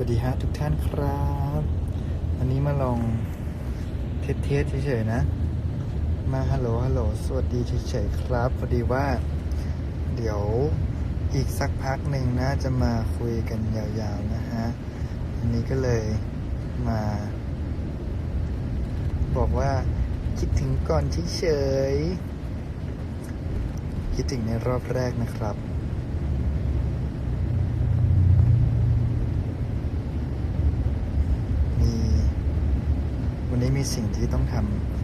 วัสดีฮะทุกท่านครับวันนี้มาลองเทสเทสเฉยๆนะ มาฮัลโหลฮัลโหลสวัสดีเฉยๆครับ พอดีว่า เดี๋ยวอีกสักพักหนึ่งนะ จะมาคุยกันยาวๆนะฮะ อันนี้ก็เลยมา บอกว่าคิดถึงก่อนเฉยๆคิดถึงในรอบแรกนะครับ มี วันนี้มีสิ่งที่ต้องท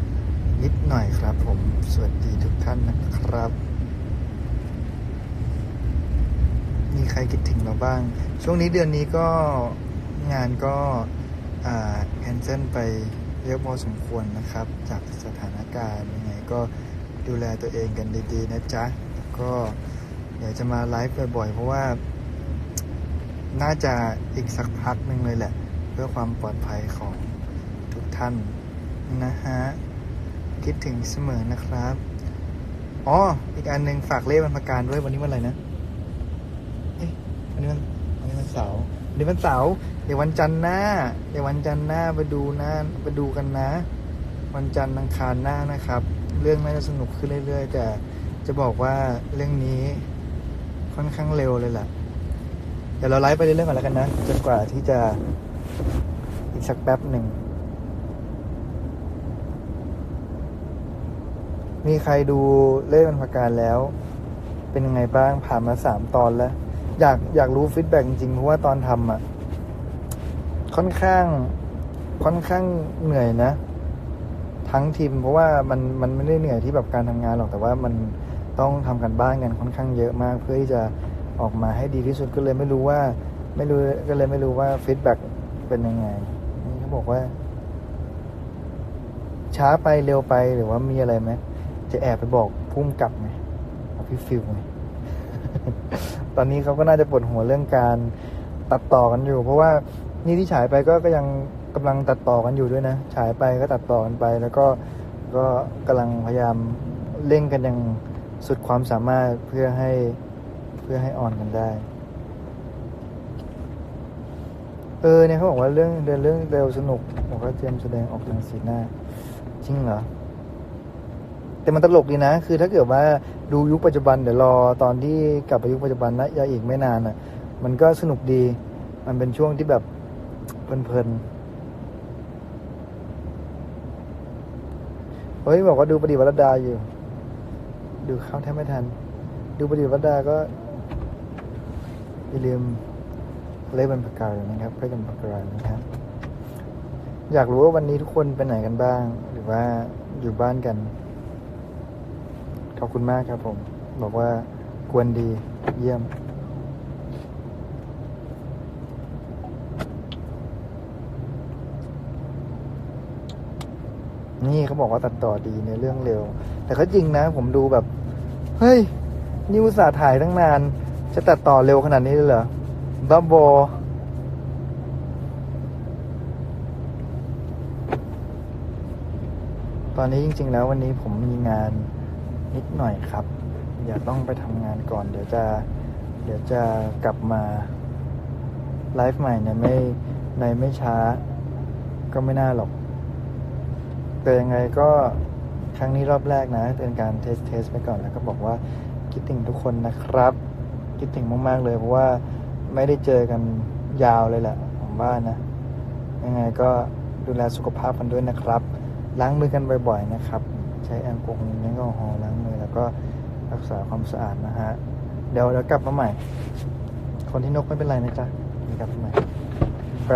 ำนิดหน่อยครับผม สวัสดีทุกท่านนะครับ มีใครคิดถึงเราบ้าง ช่วงนี้เดือนนี้ก็งานก็แคนเซิลไปเยอะพอสมควรนะครับ จากสถานการณ์ยังไงก็ดูแลตัวเองกันดีๆนะจ๊ะ ก็เดี๋ยวจะมาไลฟ์บ่อยๆ เพราะว่า น่าจะอีกสักพักหนึ่งเลยแหละ เพื่อความปลอดภัยของ ท่านนะฮะ คิดถึงเสมอนะครับ อ๋อ อีกอันหนึ่งฝากเลขบรรพการด้วยวันนี้วันอะไรนะ เอ๊ะวันนี้วันวันนี้วันเสาร์วันนี้วันเสาร์เดี๋ยววันจันทร์หน้า เดี๋ยววันจันทร์หน้าไปดูหน้าไปดูกันนะ วันจันทร์อังคารหน้านะครับ เรื่องน่าจะสนุกขึ้นเรื่อย ๆ แต่จะบอกว่าเรื่องนี้ค่อนข้างเร็วเลยแหละเดี๋ยวเราไลฟ์ไปเรื่อยๆก่อนแล้วกันนะ จนกว่าที่จะอีกสักแป๊บหนึ่ง มีใครดูเล่มันพการแล้ว เป็นยังไงบ้างผ่านมาสามตอนแล้ว อยากอยากรู้ฟีดแบ็กจริงเพราะว่าตอนทำอะ ค่อนข้าง ค่อนข้างเหนื่อยนะ ทั้งทีม เพราะว่ามันมันไม่ได้เหนื่อยที่แบบการทำงานหรอกแต่ว่ามันต้องทำกันบ้านกันค่อนข้างเยอะมาก เพื่อที่จะออกมาให้ดีที่สุดก็เลยไม่รู้ว่า ไม่รู้ก็เลยไม่รู้ว่าฟีดแบ็กเป็นยังไงนี่เขาบอกว่า ช้าไปเร็วไปหรือว่ามีอะไรไหม จะแอบไปบอกพุ่มกลับไหมพี่ฟิลไหมตอนนี้เขาก็น่าจะปวดหัวเรื่องการตัดต่อกันอยู่ เพราะว่านี่ที่ฉายไปก็ก็ยังกำลังตัดต่อกันอยู่ด้วยนะ ฉายไปก็ตัดต่อกันไป แล้วก็ก็กำลังพยายามเร่งกันอย่างสุดความสามารถเพื่อให้เพื่อให้อ่อนกันได้ เออเนี่ยเขาบอกว่าเรื่องเดินเรื่องเร็วสนุกบอกว่าเตรียมแสดงออกทางสีหน้า จริงเหรอ แต่มันตลกดีนะ คือถ้าเกิดว่าดูยุคปัจจุบันเดี๋ยวรอตอนที่กลับไปยุคปัจจุบันนะยาอีกไม่นานอะ มันก็สนุกดี มันเป็นช่วงที่แบบเพลินๆเฮ้ยบอกว่าดูปฏิวัติดาอยู่ ดูเข้าแทบไม่ทัน ดูปฏิวัติดาก็อย่าลืมเล่นเป็นปากกาเลยนะครับเพื่อกันปากกานะครับ อยากรู้ว่าวันนี้ทุกคนไปไหนกันบ้าง หรือว่าอยู่บ้านกัน อบคุณมากครับผม บอกว่ากวนดีเยี่ยม นี่เขาบอกว่าตัดต่อดีในเรื่องเร็ว แต่ก็จริงนะ ผมดูแบบ เฮ้ยนี่อุตส่าถ่ายตั้งนาน จะตัดต่อเร็วขนาดนี้เลยเหรอบ้าบอตอนนี้จริง ๆ แล้ววันนี้ผมมีงาน นิดหน่อยครับอย่าต้องไปทำงานก่อน เดี๋ยวจะเดี๋ยวจะกลับมาไลฟ์ใหม่ในไม่ในไม่ช้า ก็ไม่น่าหรอก แต่ยังไงก็ครั้งนี้รอบแรกนะ เป็นการเทสเทสไปก่อนแล้วก็บอกว่าคิดถึงทุกคนนะครับ คิดถึงมาก ๆ เลยเพราะว่าไม่ได้เจอกันยาวเลยแหละผมว่านะ ยังไงก็ดูแลสุขภาพกันด้วยนะครับ ล้างมือกันบ่อย ๆ นะครับ ใช้แอลกอฮอล์แอลกอฮอล์ล้างมือแล้วก็รักษาความสะอาดนะฮะ เดี๋ยวเดี๋ยวกลับมาใหม่ คนที่นกไม่เป็นไรนะจ๊ะเดี๋ยวกลับมาใหม่ ไป